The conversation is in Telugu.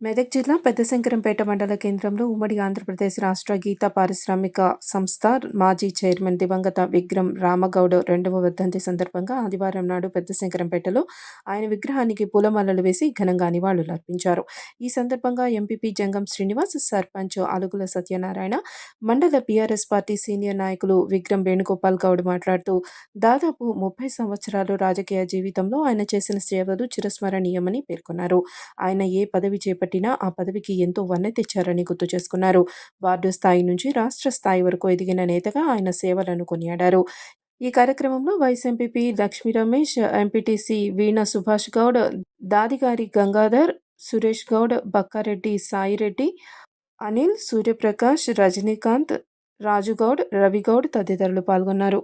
మెదక్ జిల్లా పెద్దశంకరంపేట మండల కేంద్రంలో ఉమ్మడి ఆంధ్రప్రదేశ్ రాష్ట్ర గీత పారిశ్రామిక సంస్థ మాజీ చైర్మన్ దివంగత విక్రమ్ రామగౌడ్ రెండవ వర్ధంతి సందర్భంగా ఆదివారం నాడు పెద్దశంకరంపేటలో ఆయన విగ్రహానికి పూలమాలలు వేసి ఘనంగా నివాళులర్పించారు ఈ సందర్భంగా ఎంపీపీ జంగం శ్రీనివాస్ సర్పంచ్ అలుగుల సత్యనారాయణ మండల బీఆర్ఎస్ పార్టీ సీనియర్ నాయకులు విక్రమ్ వేణుగోపాల్ గౌడ్ మాట్లాడుతూ దాదాపు ముప్పై సంవత్సరాలు రాజకీయ జీవితంలో ఆయన చేసిన సేవలు చిరస్మరణీయమని పేర్కొన్నారు. ఆయన ఏ పదవి చేపట్టినా ఆ పదవికి ఎంతో వన్నె తెచ్చారని గుర్తు చేసుకున్నారు. వార్డు స్థాయి నుంచి రాష్ట్ర స్థాయి వరకు ఎదిగిన నేతగా ఆయన సేవలను కొనియాడారు. ఈ కార్యక్రమంలో vice MPP Lakshmi Ramesh MPTC Veena Subhash Goud Dadigari Gangadhar Suresh Goud Bakkareddy Saireddy Anil Suryaprakash Rajinikanth Rajugoud Ravigoud తదితరులు పాల్గొన్నారు.